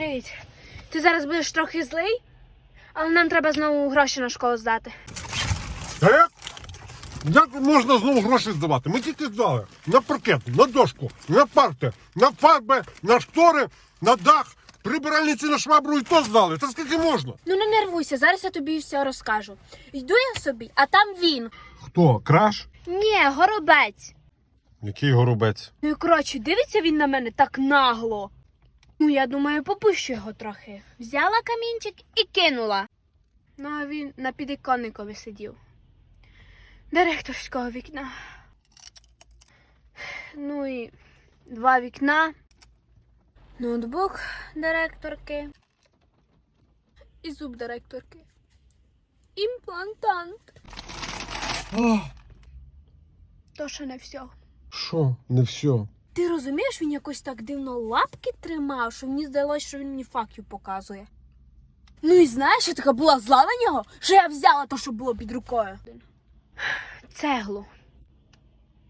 Привіт. Ти зараз будеш трохи злий, але нам треба знову гроші на школу здати. Як? Як можна знову гроші здавати? Ми тільки здали на паркет, на дошку, на парти, на фарби, на штори, на дах, прибиральниці на швабру і то здали. Та скільки можна? Ну не нервуйся, зараз я тобі все розкажу. Йду я собі, а там він. Хто? Краш? Ні, горобець. Який горобець? Ну і коротше, дивиться він на мене так нагло. Ну, я думаю, попущу його трохи. Взяла камінчик і кинула. Ну, а він на підіконникові сидів. Директорського вікна. Ну і два вікна. Ноутбук директорки. І зуб директорки. Імплантант. То ще не все. Що? Не все. Ти розумієш, він якось так дивно лапки тримав, що мені здалося, що він мені факів показує. Ну і знаєш, я така була зла на нього, що я взяла те, що було під рукою. Цеглу.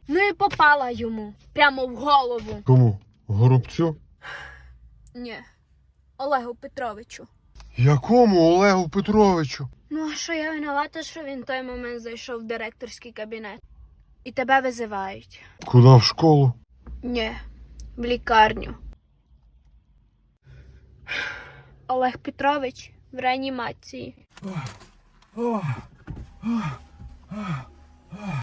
Ну і попала йому прямо в голову. Кому? Горобцю? Ні, Олегу Петровичу. Якому Олегу Петровичу? Ну, а що я винувата, що він в той момент зайшов в директорський кабінет. І тебе визивають. Куди в школу? Ні, в лікарню. Олег Петрович в реанімації.